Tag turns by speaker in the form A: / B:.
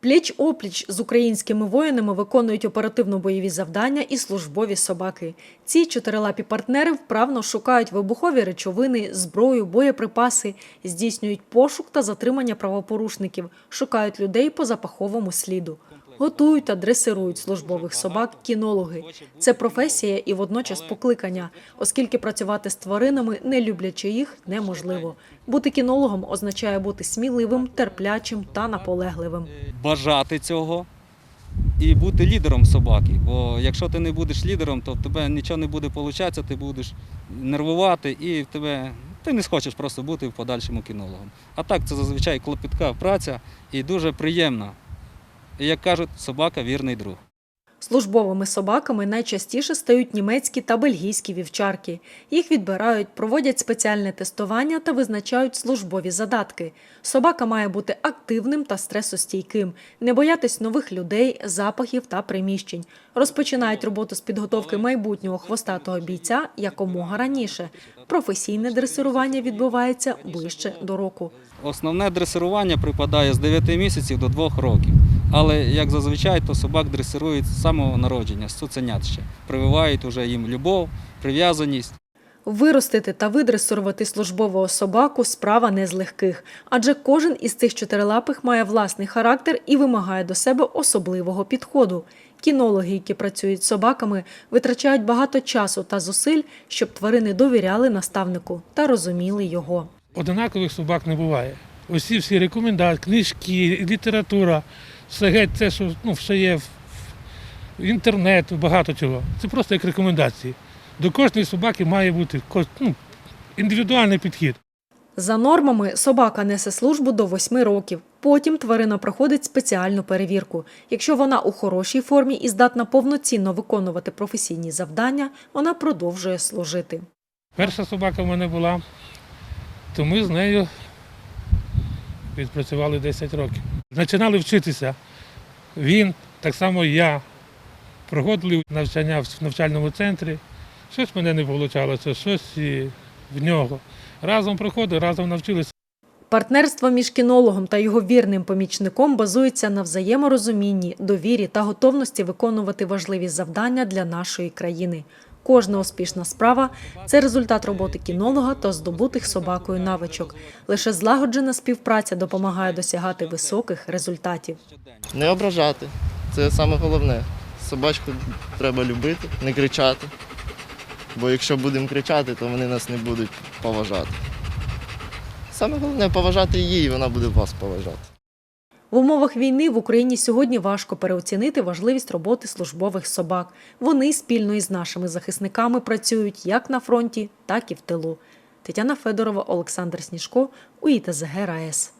A: Пліч опліч з українськими воїнами виконують оперативно-бойові завдання і службові собаки. Ці чотирилапі партнери вправно шукають вибухові речовини, зброю, боєприпаси, здійснюють пошук та затримання правопорушників, шукають людей по запаховому сліду. Готують та дресирують службових собак кінологи. Це професія і водночас покликання, оскільки працювати з тваринами, не люблячи їх, неможливо. Бути кінологом означає бути сміливим, терплячим та наполегливим.
B: бажати цього і бути лідером собаки. Бо якщо ти не будеш лідером, то в тебе нічого не буде получатися, ти будеш нервувати і в тебе ти не схочеш просто бути в подальшому кінологом. А так це зазвичай клопітка праця і дуже приємна. І як кажуть, собака вірний друг.
A: Службовими собаками найчастіше стають німецькі та бельгійські вівчарки. Їх відбирають, проводять спеціальне тестування та визначають службові задатки. Собака має бути активним та стресостійким, не боятись нових людей, запахів та приміщень. Розпочинають роботу з підготовки майбутнього хвостатого бійця якомога раніше. Професійне дресирування відбувається ближче до року.
B: Основне дресирування припадає з 9 місяців до 2 років. Але як зазвичай, то собак дресирують з самого народження, з цуценят ще. Прививають уже їм любов, прив'язаність.
A: Виростити та видресурувати службового собаку справа не з легких, адже кожен із цих чотирилапих має власний характер і вимагає до себе особливого підходу. Кінологи, які працюють з собаками, витрачають багато часу та зусиль, щоб тварини довіряли наставнику та розуміли його.
C: Одинакових собак не буває. Усі всі рекомендації, книжки, література, все геть те, що ну, все є в в інтернет, багато чого. Це просто як рекомендації. До кожної собаки має бути ну, індивідуальний підхід.
A: За нормами собака несе службу до 8 років. Потім тварина проходить спеціальну перевірку. Якщо вона у хорошій формі і здатна повноцінно виконувати професійні завдання, вона продовжує служити.
C: Перша собака в мене була, то ми з нею відпрацювали 10 років. Починали вчитися. Він, так само я, проходили навчання в навчальному центрі. Щось мене не вийшло, щось і в нього. Разом проходили, разом навчилися.
A: Партнерство між кінологом та його вірним помічником базується на взаєморозумінні, довірі та готовності виконувати важливі завдання для нашої країни. Кожна успішна справа це результат роботи кінолога та здобутих собакою навичок. Лише злагоджена співпраця допомагає досягати високих результатів.
D: Не ображати. Це саме головне. Собачку треба любити, не кричати. Бо якщо будемо кричати, то вони нас не будуть поважати. Саме головне поважати її, і вона буде вас поважати.
A: В умовах війни в Україні сьогодні важко переоцінити важливість роботи службових собак. Вони спільно із нашими захисниками працюють як на фронті, так і в тилу. Тетяна Федорова, Олександр Сніжко, УІТЗГ РаЕС.